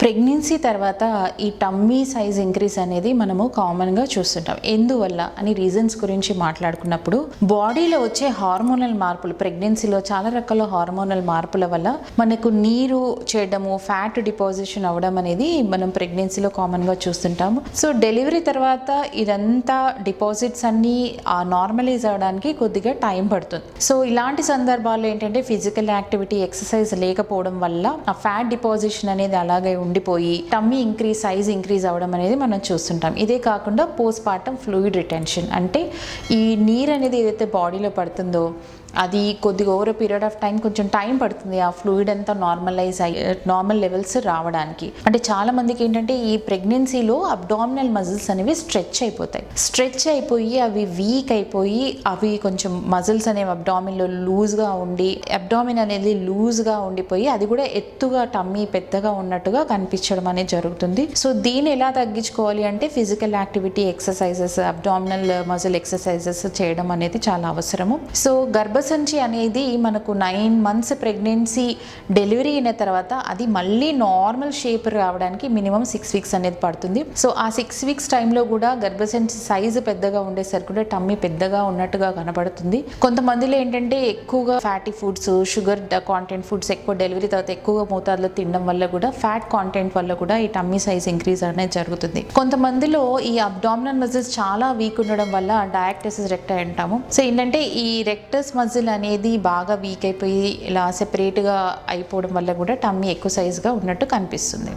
Pregnancy తర్వాత ఈ tummy size increase అనేది మనము కామన్గా చూస్తుంటాం. ఎందువల్ల అని రీజన్స్ గురించి మాట్లాడుకున్నప్పుడు బాడీలో వచ్చే హార్మోనల్ మార్పులు ప్రెగ్నెన్సీలో చాలా రకాల హార్మోనల్ మార్పుల వల్ల మనకు నీరు చేయడము ఫ్యాట్ డిపాజిషన్ అవ్వడం అనేది మనం ప్రెగ్నెన్సీలో కామన్గా చూస్తుంటాము. సో డెలివరీ తర్వాత ఇదంతా డిపాజిట్స్ అన్నీ నార్మలైజ్ అవ్వడానికి కొద్దిగా టైం పడుతుంది. సో ఇలాంటి సందర్భాల్లో ఏంటంటే ఫిజికల్ యాక్టివిటీ ఎక్సర్సైజ్ లేకపోవడం వల్ల ఆ ఫ్యాట్ డిపాజిషన్ అనేది అలాగే ఉండిపోయి టమ్మీ ఇంక్రీజ్ సైజ్ ఇంక్రీజ్ అవ్వడం అనేది మనం చూస్తుంటాం. ఇదే కాకుండా పోస్ట్ పార్టం ఫ్లూయిడ్ రిటెన్షన్ అంటే ఈ నీరు అనేది ఏదైతే బాడీలో పడుతుందో అది కొద్దిగా ఓవర్ పీరియడ్ ఆఫ్ టైం కొంచెం టైం పడుతుంది ఆ ఫ్లూయిడ్ అంతా నార్మలైజ్ అయ్యి నార్మల్ లెవెల్స్ రావడానికి. అంటే చాలా మందికి ఏంటంటే ఈ ప్రెగ్నెన్సీలో అబ్డామినల్ మజిల్స్ అనేవి స్ట్రెచ్ అయిపోతాయి. స్ట్రెచ్ అయిపోయి అవి వీక్ అయిపోయి అవి కొంచెం మజిల్స్ అనేవి అబ్డామిన్లో లూజ్గా ఉండి అబ్డామిన్ అనేది లూజ్గా ఉండిపోయి అది కూడా ఎత్తుగా టమ్మీ పెద్దగా ఉన్నట్టుగా కనిపించడం అనేది జరుగుతుంది. సో దీన్ని ఎలా తగ్గించుకోవాలి అంటే physical activity exercises abdominal muscle exercises చేయడం అనేది చాలా అవసరము. సో గర్భసంచి అనేది మనకు నైన్ మంత్స్ ప్రెగ్నెన్సీ డెలివరీ అయిన తర్వాత అది మళ్ళీ నార్మల్ షేప్ రావడానికి మినిమం సిక్స్ వీక్స్ అనేది పడుతుంది. సో ఆ సిక్స్ వీక్స్ టైంలో కూడా గర్భసంచి సైజు పెద్దగా ఉండేసరికి కూడా టమ్మీ పెద్దగా ఉన్నట్టుగా కనబడుతుంది. కొంతమందిలో ఏంటంటే ఎక్కువగా fatty foods sugar content foods ఎక్కువ డెలివరీ తర్వాత ఎక్కువగా మోతాదులో తినడం వల్ల కూడా ఫ్యాట్ కాంటెంట్ వల్ల కూడా ఈ టమ్మీ సైజ్ ఇంక్రీజ్ అనేది జరుగుతుంది. కొంతమందిలో ఈ అబ్డామినల్ మజిల్స్ చాలా వీక్ ఉండడం వల్ల డయాక్టసిస్ రెక్టై అంటాము సో ఏంటంటే ఈ రెక్టస్ మజిల్ అనేది బాగా వీక్ అయిపోయి ఇలా సెపరేట్గా అయిపోవడం వల్ల కూడా టమ్మీ ఎక్కువ సైజుగా ఉన్నట్టు కనిపిస్తుంది.